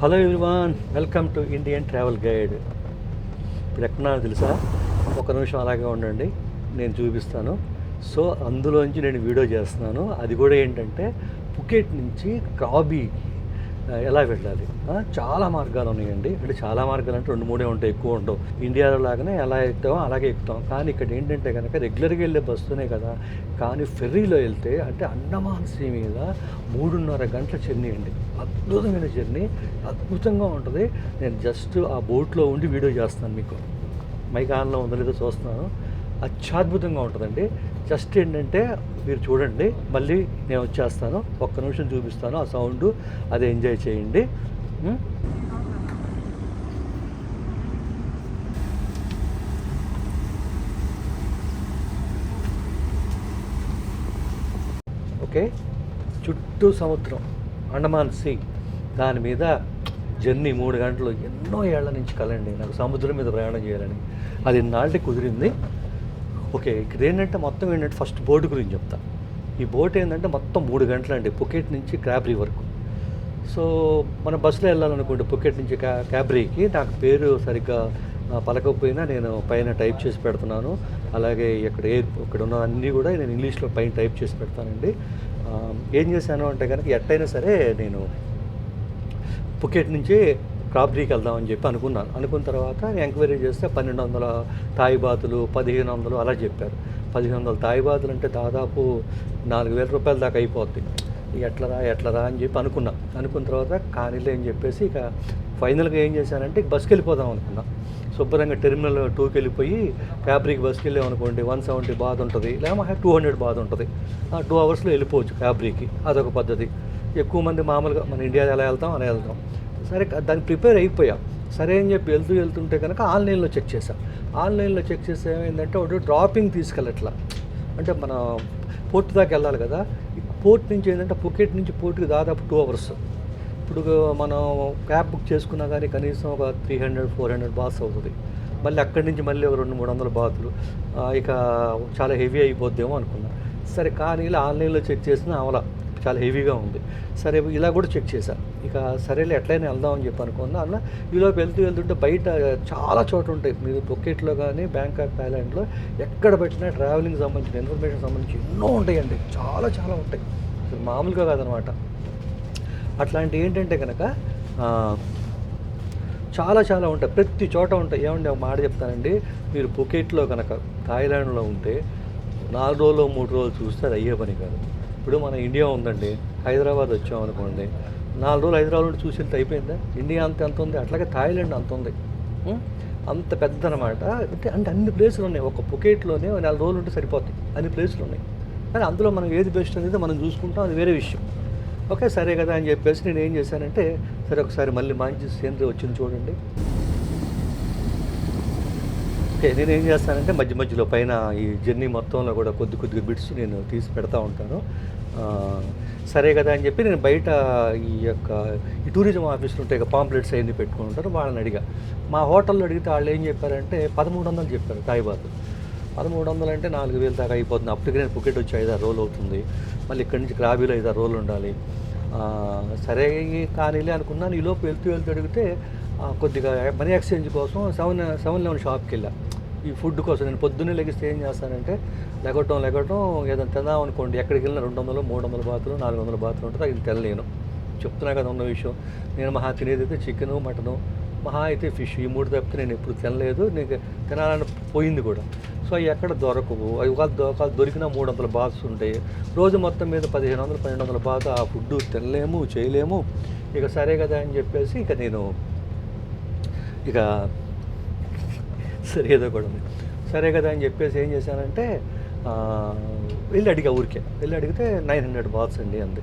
Hello everyone welcome to Indian travel guide ఇప్పుడు ఎక్కడున్నానో తెలుసా? ఒక నిమిషం అలాగే ఉండండి నేను చూపిస్తాను. సో అందులోంచి నేను వీడియో చేస్తున్నాను. అది కూడా ఏంటంటే పుకెట్ నుంచి క్రాబీ ఎలా వెళ్ళాలి? చాలా మార్గాలు ఉన్నాయండి. అంటే చాలా మార్గాలు అంటే రెండు మూడే ఉంటాయి ఎక్కువ ఉండవు. ఇండియాలో లాగానే ఎలా ఎక్కుతామో అలాగే ఎక్కుతాం. కానీ ఇక్కడ ఏంటంటే కనుక రెగ్యులర్గా వెళ్ళే బస్సునే కదా. కానీ ఫెర్రీలో వెళ్తే అంటే అండమాన్ సీ మీద మూడున్నర గంటల జర్నీ అండి. అద్భుతమైన జర్నీ అద్భుతంగా ఉంటుంది. నేను జస్ట్ ఆ బోట్లో ఉండి వీడియో చేస్తాను మీకు. మైక్ ఆన్లో ఉందో లేదో చూస్తున్నాను. అత్యద్భుతంగా ఉంటుందండి. జస్ట్ ఏంటంటే మీరు చూడండి మళ్ళీ నేను వచ్చేస్తాను. ఒక్క నిమిషం చూపిస్తాను ఆ సౌండ్ అది ఎంజాయ్ చేయండి. ఓకే. చుట్టూ సముద్రం అండమాన్ సీ. దాని మీద జర్నీ మూడు గంటలు ఎన్నో ఏళ్ళ నుంచి కలండి. నాకు సముద్రం మీద ప్రయాణం చేయాలని. అది నాటికి కుదిరింది. ఓకే ఇక్కడ ఏంటంటే మొత్తం ఏంటంటే ఫస్ట్ బోట్ గురించి చెప్తా. ఈ బోట్ ఏంటంటే మొత్తం మూడు గంటలండి పుకెట్ నుంచి క్రాబ్రీ వరకు. సో మన బస్సులో వెళ్ళాలనుకోండి పుకెట్ నుంచి క్యా క్యాబ్రీకి నాకు పేరు సరిగ్గా పలకపోయినా నేను పైన టైప్ చేసి పెడుతున్నాను. అలాగే ఇక్కడ ఏ ఇక్కడ ఉన్న అన్నీ కూడా నేను ఇంగ్లీష్లో పైన టైప్ చేసి పెడతానండి. ఏం చేశాను అంటే కనుక ఎట్టయినా సరే నేను పుకెట్ నుంచి క్రాబ్రీకి వెళ్దామని చెప్పి అనుకున్నాను. అనుకున్న తర్వాత ఎంక్వైరీ చేస్తే పన్నెండు వందల తాయి బాతులు పదిహేను వందలు అలా చెప్పారు. పదిహేను వందల తాయి బాతులు అంటే దాదాపు నాలుగు వేల రూపాయల దాకా అయిపోద్ది. ఎట్లరా ఎట్లరా అని చెప్పి అనుకున్నా. అనుకున్న తర్వాత కానీలే అని చెప్పేసి ఇక ఫైనల్గా ఏం చేశానంటే బస్కి వెళ్ళిపోదాం అనుకున్నా. శుభ్రంగా టెర్మినల్ టూకి వెళ్ళిపోయి ఫ్యాబ్రిక్ బస్కి వెళ్ళాం అనుకోండి వన్ సెవెంటీ బాధ ఉంటుంది లేకపోతే టూ హండ్రెడ్ బాధ ఉంటుంది. ఆ టూ అవర్స్లో వెళ్ళిపోవచ్చు ఫ్యాబ్రిక్కి. అదొక పద్ధతి. ఎక్కువ మంది మామూలుగా మన ఇండియా ఎలా వెళ్తాం అలా వెళ్తాం. సరే దాన్ని ప్రిపేర్ అయిపోయాం. సరే అని చెప్పి వెళ్తూ వెళ్తుంటే కనుక ఆన్లైన్లో చెక్ చేసాం ఆన్లైన్లో చెక్ చేస్తే ఏమైందంటే ఒకటి డ్రాపింగ్ తీసుకెళ్ళట్లా. అంటే మన పోర్ట్ దాకా వెళ్ళాలి కదా. పోర్ట్ నుంచి ఏంటంటే పుకెట్ నుంచి పోర్ట్కి దాదాపు టూ అవర్స్. ఇప్పుడు మనం క్యాబ్ బుక్ చేసుకున్నా కానీ కనీసం ఒక three hundred four hundred bahts అవుతుంది. మళ్ళీ అక్కడి నుంచి మళ్ళీ ఒక రెండు మూడు వందల బాతులు. ఇక చాలా హెవీ అయిపోద్దేమో అనుకున్నా. సరే కానీ ఇలా ఆన్లైన్లో చెక్ చేసిన అవలా. చాలా హెవీగా ఉంది. సరే ఇలా కూడా చెక్ చేశాను ఇక సరేలే ఎట్లయినా వెళ్దాం అని చెప్పి అనుకున్నా. అన్న ఈలోపు వెళ్తూ వెళ్తుంటే బయట చాలా చోట్ల ఉంటాయి. మీరు పొకెట్లో కానీ బ్యాంకాక్ థాయిలాండ్లో ఎక్కడ పెట్టినా ట్రావెలింగ్ సంబంధించిన ఇన్ఫర్మేషన్ సంబంధించి ఎన్నో ఉంటాయండి. చాలా చాలా ఉంటాయి. అసలు మామూలుగా కాదనమాట అట్లాంటి ఏంటంటే కనుక చాలా చాలా ఉంటాయి. ప్రతి చోట ఉంటాయి. ఏమండి? ఒక మాట చెప్తానండి. మీరు పుకెట్లో కనుక థాయిలాండ్లో ఉంటే నాలుగు రోజులు మూడు రోజులు చూస్తే అది అయ్యే పని కాదు. ఇప్పుడు మన ఇండియా ఉందండి హైదరాబాద్ వచ్చాం అనుకోండి నాలుగు రోజులు హైదరాబాద్ నుండి చూసి వెళ్తే అయిపోయిందా? ఇండియా అంత ఎంత ఉంది? అట్లాగే థాయిలాండ్ అంత ఉంది. అంత పెద్ద అనమాట అంటే అంటే అన్ని ప్లేసులు ఉన్నాయి. ఒక పుకెట్లోనే నాలుగు రోజులు ఉంటే సరిపోతాయి. అన్ని ప్లేసులు ఉన్నాయి. కానీ అందులో మనం ఏది బెస్ట్ అనేది మనం చూసుకుంటాం. అది వేరే విషయం. ఓకే సరే కదా అని చెప్పేసి నేను ఏం చేశానంటే సరే ఒకసారి మళ్ళీ మంచి సీనరీ వచ్చింది చూడండి. ఓకే నేను ఏం చేస్తానంటే మధ్య మధ్యలో పైన ఈ జర్నీ మొత్తంలో కూడా కొద్ది కొద్దిగా బిట్స్ నేను తీసి పెడతా ఉంటాను. సరే కదా అని చెప్పి నేను బయట ఈ యొక్క ఈ టూరిజం ఆఫీసులు ఉంటాయి పాంప్లెట్స్ అవన్నీ పెట్టుకుని ఉంటారు వాళ్ళని అడిగా. మా హోటల్లో అడిగితే వాళ్ళు ఏం చెప్పారంటే పదమూడు వందలు చెప్పారు తాయిబాద్ పదమూడు వందలు అంటే నాలుగు వేలు దాకా అయిపోతుంది. అప్పటికి నేను పుకెట్ వచ్చి ఐదారు రోజులు అవుతుంది. మళ్ళీ ఇక్కడి నుంచి క్రాబీలో ఐదారు రోజులు ఉండాలి. సరే కానీలే అనుకున్నాను. ఈలోపు వెళ్తూ వెళ్తూ అడిగితే కొద్దిగా మనీ ఎక్స్చేంజ్ కోసం సెవెన్ సెవెన్ లెవెన్ షాప్కి వెళ్ళాను ఈ ఫుడ్ కోసం నేను పొద్దున్నే లెగిస్తే ఏం చేస్తానంటే లెగటం లెగటం ఏదైనా తిందాం అనుకోండి. ఎక్కడికి వెళ్ళినా రెండు వందలు మూడు వందల బాతులు నాలుగు వందల బాతులు ఉంటుంది అది తినలేను చెప్తున్నా కదా ఉన్న విషయం. నేను మహా తినేది అయితే చికెను మటను మహా అయితే ఫిష్. ఈ మూడు తప్పితే నేను ఎప్పుడు తినలేదు. నీకు తినాలని పోయింది కూడా. సో అవి ఎక్కడ దొరకవు. అవి ఒకవేళ దొ- దొరికిన మూడు వందల బాత్స్ ఉంటాయి. రోజు మొత్తం మీద పదిహేను వందలు పన్నెండు వందల బాత ఆ ఫుడ్ తినలేము చేయలేము. ఇక సరే కదా అని చెప్పేసి ఇక నేను ఇక సరే ఏదో కూడా ఉంది. సరే కదా అని చెప్పేసి ఏం చేశానంటే వెళ్ళి అడిగా ఊరికే. వెళ్ళి అడిగితే నైన్ హండ్రెడ్ బాత్స్ అండి అంది.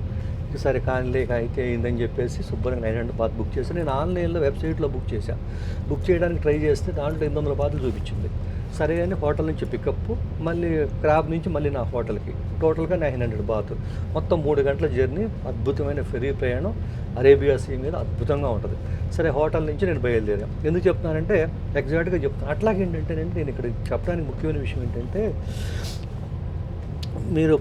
సరే కానీ అయితే అయిందని చెప్పేసి శుభ్రంగా నైన్ హండ్రెడ్ బాత్ బుక్ చేసి నేను ఆన్లైన్లో వెబ్సైట్లో బుక్ చేశాను బుక్ చేయడానికి ట్రై చేస్తే దాంట్లో ఎనిమిది వందల బాత్లు చూపించింది. సరే అని హోటల్ నుంచి పికప్ మళ్ళీ క్రాబ్ నుంచి మళ్ళీ నా హోటల్కి. టోటల్గా నైన్ హండ్రెడ్ బాత్. మొత్తం మూడు గంటల జర్నీ అద్భుతమైన ఫెరీ ప్రయాణం అరేబియా సీ మీద అద్భుతంగా ఉంటుంది. సరే హోటల్ నుంచి నేను బయలుదేరాను. ఎందుకు చెప్తున్నానంటే ఎగ్జాక్ట్గా చెప్తాను అట్లాగేంటంటే నేను ఇక్కడ చెప్పడానికి ముఖ్యమైన విషయం ఏంటంటే మీరు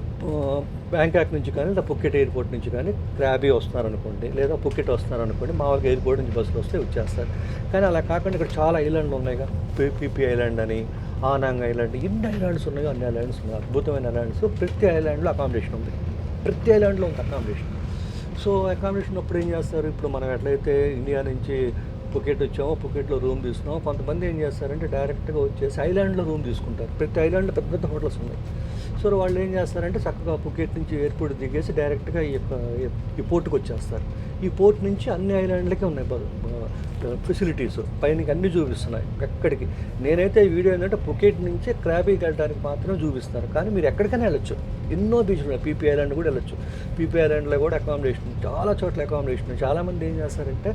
బ్యాంకాక్ నుంచి కానీ లేదా పుక్కెట్ ఎయిర్పోర్ట్ నుంచి కానీ క్రాబీ వస్తున్నారనుకోండి లేదా పుక్కెట్ వస్తున్నారనుకోండి మామూలుగా ఎయిర్పోర్ట్ నుంచి బస్సులు వస్తే వచ్చేస్తారు. కానీ అలా కాకుండా ఇక్కడ చాలా ఐలాండ్లు ఉన్నాయిగా పి- పిపి ఐలాండ్ అని ఆనాంగ్ ఐలాండ్ ఎన్ని ఐలాండ్స్ ఉన్నాయో అన్ని ఐలాండ్స్ ఉన్నాయి. అద్భుతమైన ఐలాండ్స్. ప్రతి ఐలాండ్లో అకామిడేషన్ ఉంది. ప్రతి ఐలాండ్లో ఉంది అకామిడేషన్ సో అకామిడేషన్ అప్పుడు ఏం చేస్తారు? ఇప్పుడు మనం ఎట్లయితే ఇండియా నుంచి పుకెట్ వచ్చామో పుకెట్లో రూమ్ తీసుకున్నామో కొంతమంది ఏం చేస్తారంటే డైరెక్ట్గా వచ్చేసి ఐలాండ్లో రూమ్ తీసుకుంటారు. ప్రతి ఐలాండ్లో పెద్ద పెద్ద హోటల్స్ ఉన్నాయి. సో వాళ్ళు ఏం చేస్తారంటే చక్కగా పుకేట్ నుంచి ఎయిర్పోర్ట్ దిగేసి డైరెక్ట్గా ఈ యొక్క ఈ పోర్ట్కి వచ్చేస్తారు. ఈ పోర్ట్ నుంచి అన్ని ఐలాండ్లకే ఉన్నాయి ఫెసిలిటీస్. పైనకి అన్ని చూపిస్తున్నాయి. ఎక్కడికి? నేనైతే వీడియో ఏంటంటే పుకేట్ నుంచి క్రాబీకి వెళ్ళడానికి మాత్రమే చూపిస్తారు కానీ మీరు ఎక్కడికైనా వెళ్ళొచ్చు. ఎన్నో బీచ్లు ఉన్నాయి. పీపీ ఐలాండ్ కూడా వెళ్ళొచ్చు. పీపీ ఐలాండ్లో కూడా అకామిడేషన్ చాలా చోట్ల అకామిడేషన్ చాలామంది ఏం చేస్తారంటే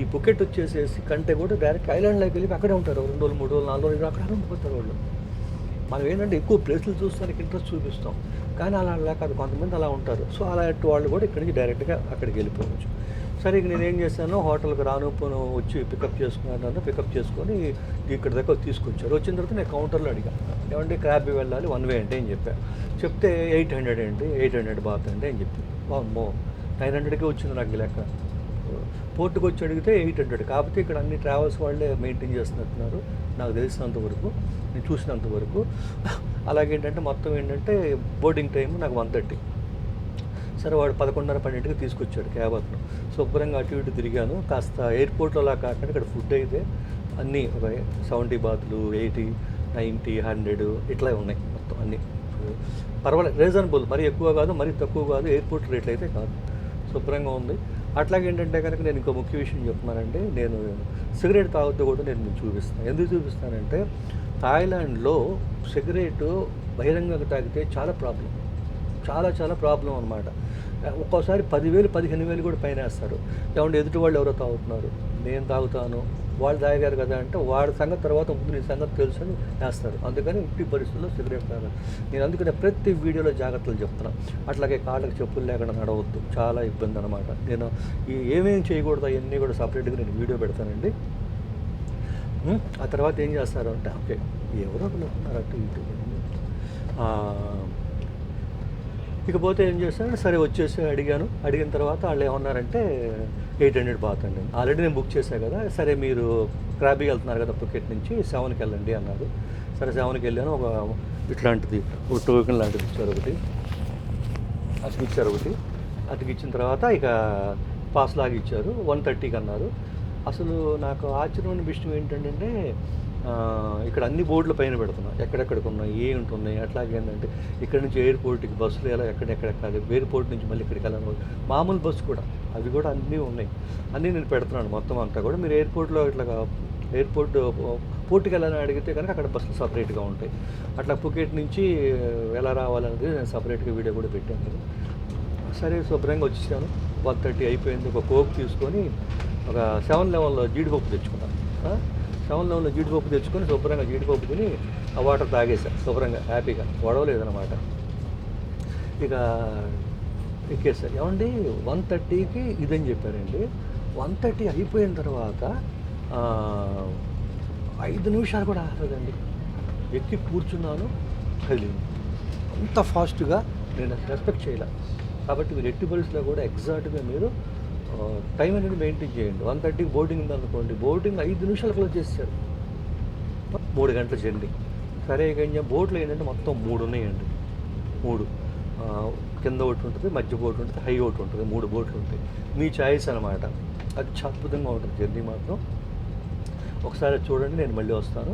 ఈ పుకెట్ వచ్చేసేసి కంటే కూడా డైరెక్ట్ ఐలాండ్లోకి వెళ్ళి అక్కడే ఉంటారు. రెండు రోజులు మూడు రోజులు నాలుగు రోజులు అక్కడ ఉండిపోతారు వాళ్ళు. మనం ఏంటంటే ఎక్కువ ప్లేసులు చూస్తానికి ఇంట్రెస్ట్ చూపిస్తాం. కానీ అలా లేక అది కొంతమంది అలా ఉంటారు. సో అలాంటి వాళ్ళు కూడా ఇక్కడి నుంచి డైరెక్ట్గా అక్కడికి వెళ్ళిపోవచ్చు. సరే ఇక నేను ఏం చేశాను? హోటల్కి రాను పోను వచ్చి పికప్ చేసుకున్నాను పికప్ చేసుకొని ఇక్కడ దగ్గర తీసుకొచ్చారు. వచ్చిన తర్వాత నేను కౌంటర్లో అడిగాను ఏమంటే క్యాబ్ వెళ్ళాలి వన్ వే అంటే అని చెప్పాను చెప్తే ఎయిట్ హండ్రెడ్ ఏంటి? ఎయిట్ హండ్రెడ్ బాత్ అంటే అని చెప్పి. అమ్మో నైన్ హండ్రెడ్కే వచ్చింది నాకు లెక్క. పోర్టుకు వచ్చి అడిగితే ఎయిట్ హండ్రెడ్ కాకపోతే ఇక్కడ అన్ని ట్రావెల్స్ వాళ్ళే మెయింటైన్ చేస్తున్నట్టున్నారు. నాకు తెలిసినంత వరకు నేను చూసినంత వరకు. అలాగే ఏంటంటే మొత్తం ఏంటంటే బోర్డింగ్ టైం నాకు వన్ థర్టీ సరే వాడు పదకొండున్నర పన్నెండుకి తీసుకొచ్చాడు క్యాబ్ అతను. శుభ్రంగా అటు ఇటు తిరిగాను. కాస్త ఎయిర్పోర్ట్లో అలా కాకుండా ఇక్కడ ఫుడ్ అయితే అన్నీ ఒక సెవెంటీ బాతులు ఎయిటీ నైంటీ హండ్రెడ్ ఇట్లా ఉన్నాయి మొత్తం అన్నీ. పర్వాలేదు రీజనబుల్ మరీ ఎక్కువ కాదు మరీ తక్కువ కాదు ఎయిర్పోర్ట్ రేట్లు అయితే కాదు. శుభ్రంగా ఉంది. అట్లాగే ఏంటంటే కనుక నేను ఇంకో ముఖ్య విషయం చెప్తున్నానంటే నేను సిగరెట్ తాగుతూ కూడా నేను మీకు చూపిస్తాను ఎందుకు చూపిస్తానంటే థాయిలాండ్లో సిగరెట్ బహిరంగంగా తాగితే చాలా ప్రాబ్లం చాలా చాలా ప్రాబ్లం అనమాట ఒక్కోసారి పదివేలు పదిహేను వేలు కూడా పైన వేస్తారు. ఏమంటే ఎదుటి వాళ్ళు ఎవరో తాగుతున్నారు? నేను తాగుతాను. వాళ్ళు తాగారు కదా అంటే వాడి సంగతి తర్వాత ముందు నీ సంగతి తెలుసుని వేస్తారు. అందుకని ఇంటి పరిస్థితుల్లో సిగరెట్ తాగాలి. నేను అందుకనే ప్రతి వీడియోలో జాగ్రత్తలు చెప్తున్నాను అట్లాగే కాళ్ళకి చెప్పులు లేకుండా నడవద్దు. చాలా ఇబ్బంది అనమాట నేను ఈ ఏమేమి చేయకూడదు అవన్నీ కూడా సపరేట్గా నేను వీడియో పెడతానండి. ఆ తర్వాత ఏం చేస్తారు అంటే ఓకే ఎవరో ఒకరు ఉన్నారు అటు ఇటు. ఇకపోతే ఏం చేశాను సరే వచ్చేసి అడిగాను. అడిగిన తర్వాత వాళ్ళు ఏమన్నారంటే ఎయిట్ హండ్రెడ్ బాత్ అండి. ఆల్రెడీ నేను బుక్ చేశాను కదా. సరే మీరు క్రాబీ వెళ్తున్నారు కదా పుకెట్ నుంచి సెవెన్కి వెళ్ళండి అన్నారు. సరే సెవెన్కి వెళ్ళాను. ఒక ఇట్లాంటిది ఒక టోకెన్ లాంటిది ఇచ్చారు ఒకటి. అతికిచ్చారు ఒకటి. అతికిచ్చిన తర్వాత ఇక పాస్ లాగా ఇచ్చారు వన్ థర్టీకి అన్నారు. అసలు నాకు ఆశ్చర్యమైన విషయం ఏంటంటే ఇక్కడ అన్ని బోర్డుల పైన పెడుతున్నాను ఎక్కడెక్కడికి ఉన్నాయి ఏ ఉంటున్నాయి అట్లాగే ఏంటంటే ఇక్కడ నుంచి ఎయిర్పోర్ట్కి బస్సులు ఎలా ఎక్కడెక్కడెక్కాలి ఎయిర్పోర్ట్ నుంచి మళ్ళీ ఇక్కడికి వెళ్ళాలి. మామూలు బస్సు కూడా అవి కూడా అన్నీ ఉన్నాయి. అన్నీ నేను పెడుతున్నాను మొత్తం అంతా కూడా. మీరు ఎయిర్పోర్ట్లో ఇట్లా ఎయిర్పోర్ట్ పోర్టుకి వెళ్ళాలని అడిగితే కనుక అక్కడ బస్సులు సపరేట్గా ఉంటాయి. అట్లా పుకెట్ నుంచి ఎలా రావాలనేది నేను సపరేట్గా వీడియో కూడా పెట్టాను. సరే శుభ్రంగా వచ్చేసాను. వన్ థర్టీ అయిపోయింది. ఒక కోక్ తీసుకొని ఒక సెవెన్ లెవెన్లో జీడిపప్పు తెచ్చుకున్నాను. సెవెన్ లెవెన్లో జీడిపప్పు తెచ్చుకొని శుభ్రంగా జీడిపప్పు తిని ఆ వాటర్ తాగేసా శుభ్రంగా హ్యాపీగా. గొడవలేదన్నమాట. ఇక ఎక్కేసారు ఏమండి? వన్ థర్టీకి ఇదని చెప్పారండి. వన్ థర్టీ అయిపోయిన తర్వాత ఐదు నిమిషాలు కూడా ఆగలేదండి ఎక్కి కూర్చున్నాను కదిలింది అంత ఫాస్ట్గా నేను రెస్పెక్ట్ చేయాలి. కాబట్టి మీరు ఎట్టి పరిస్థితుల్లో కూడా ఎగ్జాక్ట్గా మీరు టైం అనేది మెయింటైన్ చేయండి. వన్ థర్టీకి బోటింగ్ ఉందనుకోండి బోటింగ్ ఐదు నిమిషాలు క్లోజ్ చేస్తారు మూడు గంటల జర్నీ సరే కానీ బోట్లు ఏంటంటే మొత్తం మూడు ఉన్నాయండి. మూడు. కింద ఒకటి ఉంటుంది మధ్య బోట్ ఉంటుంది హై ఒకటి ఉంటుంది మూడు బోట్లు ఉంటాయి. మీ చాయిస్ అనమాట అది అద్భుతంగా ఉంటుంది జర్నీ మాత్రం. ఒకసారి చూడండి నేను మళ్ళీ వస్తాను.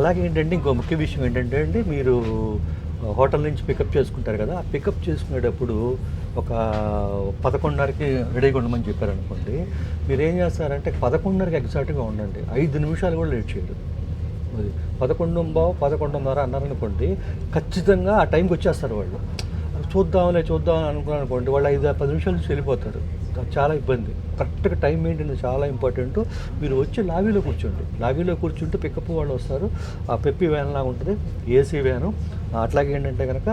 అలాగే ఏంటంటే ఇంకో ముఖ్య విషయం ఏంటంటే అండి మీరు హోటల్ నుంచి పికప్ చేసుకుంటారు కదా ఆ పికప్ చేసుకునేటప్పుడు ఒక పదకొండున్నరకి రెడీగా ఉండమని చెప్పారనుకోండి మీరు ఏం చేస్తారంటే పదకొండున్నరకి ఎగ్జాక్ట్గా ఉండండి. ఐదు నిమిషాలు కూడా లేట్ చేయరు. అది పదకొండు బావు పదకొండున్నర అన్నారనుకోండి ఖచ్చితంగా ఆ టైంకి వచ్చేస్తారు వాళ్ళు. చూద్దాంలే చూద్దాం అనుకున్నాను అనుకోండి వాళ్ళు ఐదు పది నిమిషాలు నుంచి వెళ్ళిపోతారు. చాలా ఇబ్బంది. కరెక్ట్గా టైం మెయింటెనెన్స్ చాలా ఇంపార్టెంట్. మీరు వచ్చి లాబీలో కూర్చోండి. లాబీలో కూర్చుంటే పికప్ వాళ్ళు వస్తారు. ఆ పెప్పి వ్యాన్ లాగా ఉంటుంది. AC van. అట్లాగే ఏంటంటే కనుక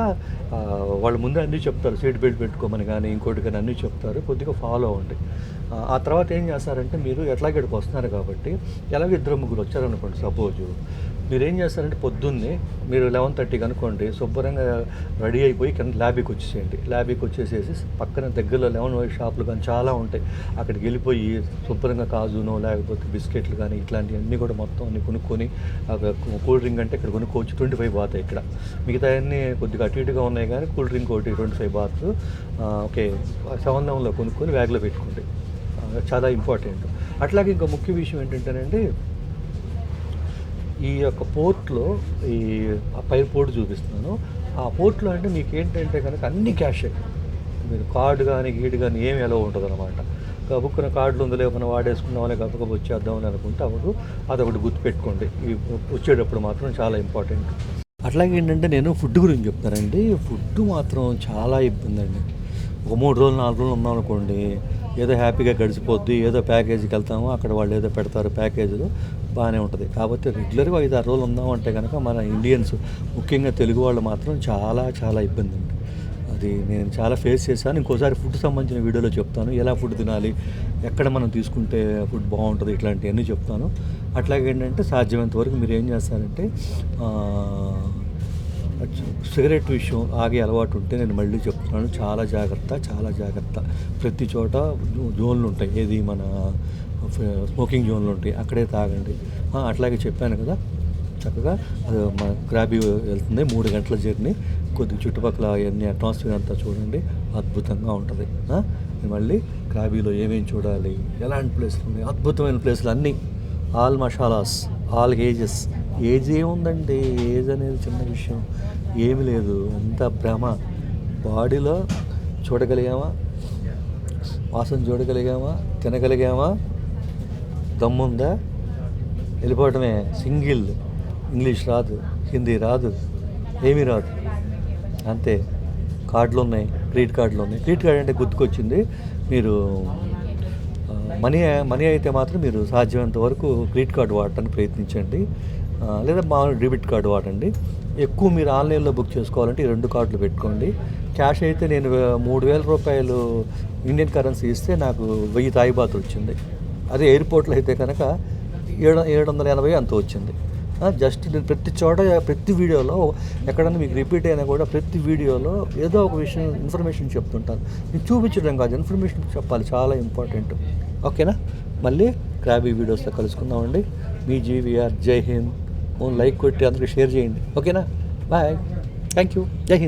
వాళ్ళు ముందే అన్నీ చెప్తారు సీట్ బెల్ట్ పెట్టుకోమని కానీ ఇంకోటి కానీ అన్నీ చెప్తారు కొద్దిగా ఫాలో అవ్వండి. ఆ, తర్వాత ఏం చేస్తారంటే మీరు ఎట్లాగే ఇక్కడికి వస్తున్నారు కాబట్టి ఎలాగో ఇద్దరు ముగ్గురు వచ్చారనుకోండి సపోజు. మీరు ఏం చేస్తారంటే పొద్దున్నే మీరు లెవెన్ థర్టీకి అనుకోండి శుభ్రంగా రెడీ అయిపోయి కింద ల్యాబీకి వచ్చేసేయండి. ల్యాబీకి వచ్చేసేసి పక్కన దగ్గరలో లెవెన్ వైట్ షాపులు కానీ చాలా ఉంటాయి. అక్కడికి వెళ్ళిపోయి శుభ్రంగా కాజునో లేకపోతే బిస్కెట్లు కానీ ఇట్లాంటివన్నీ కూడా మొత్తం అన్ని కొనుక్కొని కూల్ డ్రింక్ అంటే ఇక్కడ కొనుక్కోవచ్చు ట్వంటీ ఫైవ్ పోతాయి ఇక్కడ. మిగతా అన్నీ కొద్దిగా అటు ఇటుగా ఉన్నాయి కానీ కూల్ డ్రింక్ ఒకటి ట్వంటీ ఫైవ్ బాత్ ఓకే సమన్వయంలో కొనుక్కొని బ్యాగ్లో పెట్టుకోండి చాలా ఇంపార్టెంట్. అట్లాగే ఇంకా ముఖ్య విషయం ఏంటంటేనండి ఈ యొక్క పోర్ట్లో ఈ ఆ పై పోర్ట్ చూపిస్తున్నాను. ఆ పోర్ట్లో అంటే మీకు ఏంటంటే కనుక అన్ని క్యాషే. మీరు కార్డు కానీ గీడు కానీ ఏమి ఎలా ఉంటుంది అనమాట గబుక్కున కార్డులు ఉందో లేకుండా వాడేసుకున్నామని గబగబ వచ్చేద్దామని అనుకుంటే అప్పుడు అదొకటి గుర్తుపెట్టుకోండి. ఈ వచ్చేటప్పుడు మాత్రం చాలా ఇంపార్టెంట్. అట్లాగే ఏంటంటే నేను ఫుడ్ గురించి చెప్తానండి. ఫుడ్ మాత్రం చాలా ఇబ్బంది అండి ఒక మూడు రోజులు నాలుగు రోజులు ఉన్నాం అనుకోండి ఏదో హ్యాపీగా గడిచిపోద్ది ఏదో ప్యాకేజీకి వెళ్తాము అక్కడ వాళ్ళు ఏదో పెడతారు ప్యాకేజీలో బాగానే ఉంటుంది. కాబట్టి రెగ్యులర్గా ఐదు ఆరు రోజులు ఉన్నామంటే కనుక మన ఇండియన్స్ ముఖ్యంగా తెలుగు వాళ్ళు మాత్రం చాలా చాలా ఇబ్బంది అండి అది నేను చాలా ఫేస్ చేశాను. ఇంకోసారి ఫుడ్ సంబంధించిన వీడియోలో చెప్తాను. ఎలా ఫుడ్ తినాలి ఎక్కడ మనం తీసుకుంటే ఫుడ్ బాగుంటుంది ఇట్లాంటివన్నీ చెప్తాను. అట్లాగే ఏంటంటే సాధ్యమైనంత వరకు మీరు ఏం చేస్తారంటే సిగరెట్ విషయం ఆగే అలవాటు ఉంటే నేను మళ్ళీ చెప్తున్నాను. చాలా జాగ్రత్త చాలా జాగ్రత్త. ప్రతి చోట జోన్లు ఉంటాయి. ఏది మన స్మోకింగ్ జోన్లు ఉంటాయి. అక్కడే తాగండి. అట్లాగే చెప్పాను కదా. చక్కగా అది మన గ్రాబీ వెళ్తుంది. మూడు గంటల జర్నీ. కొద్ది చుట్టుపక్కల అవన్నీ అట్మాస్ఫియర్ అంతా చూడండి. అద్భుతంగా ఉంటుంది. మళ్ళీ గ్రాబీలో ఏమేమి చూడాలి? ఎలాంటి ప్లేస్లు ఉన్నాయి? అద్భుతమైన ప్లేస్లు అన్నీ. ఆల్ మషాలాస్ ఆల్ ఏజెస్ ఏజ్ ఏముందండి? ఏజ్ అనేది చిన్న విషయం. ఏమి లేదు. అంత భ్రమ బాడీలో చూడగలిగామా? వాసన చూడగలిగామా? తినగలిగామా? దమ్ముందా? వెళ్ళిపోవటమే. సింగిల్. ఇంగ్లీష్ రాదు. హిందీ రాదు. ఏమీ రాదు. అంతే. కార్డులు ఉన్నాయి క్రెడిట్ కార్డులు ఉన్నాయి క్రెడిట్ కార్డు అంటే గుర్తుకొచ్చింది. మీరు మనీ మనీ అయితే మాత్రం మీరు సాధ్యమైనంత వరకు క్రెడిట్ కార్డు వాడటానికి ప్రయత్నించండి. లేదా మామూలు డెబిట్ కార్డు వాడండి. ఎక్కువ మీరు ఆన్లైన్లో బుక్ చేసుకోవాలంటే ఈ రెండు కార్డులు పెట్టుకోండి. క్యాష్ అయితే నేను మూడు వేల రూపాయలు ఇండియన్ కరెన్సీ ఇస్తే నాకు వెయ్యి తాయిబాతులు వచ్చింది. అదే ఎయిర్పోర్ట్లో అయితే కనుక ఏడు ఏడు వందల ఎనభై అంత వచ్చింది. జస్ట్ నేను ప్రతి చోట ప్రతి వీడియోలో ఎక్కడన్నా మీకు రిపీట్ అయినా కూడా ప్రతి వీడియోలో ఏదో ఒక విషయం ఇన్ఫర్మేషన్ చెప్తుంటాను. నేను చూపించడం కాదు ఇన్ఫర్మేషన్ చెప్పాలి చాలా ఇంపార్టెంట్. ఓకేనా? మళ్ళీ క్రాబీ వీడియోస్లో కలుసుకుందామండి. మీ జీవీఆర్ జై హింద్. లైక్ కొట్టి అందరికీ షేర్ చేయండి. ఓకేనా? Bye. Thank you. Jai Hind.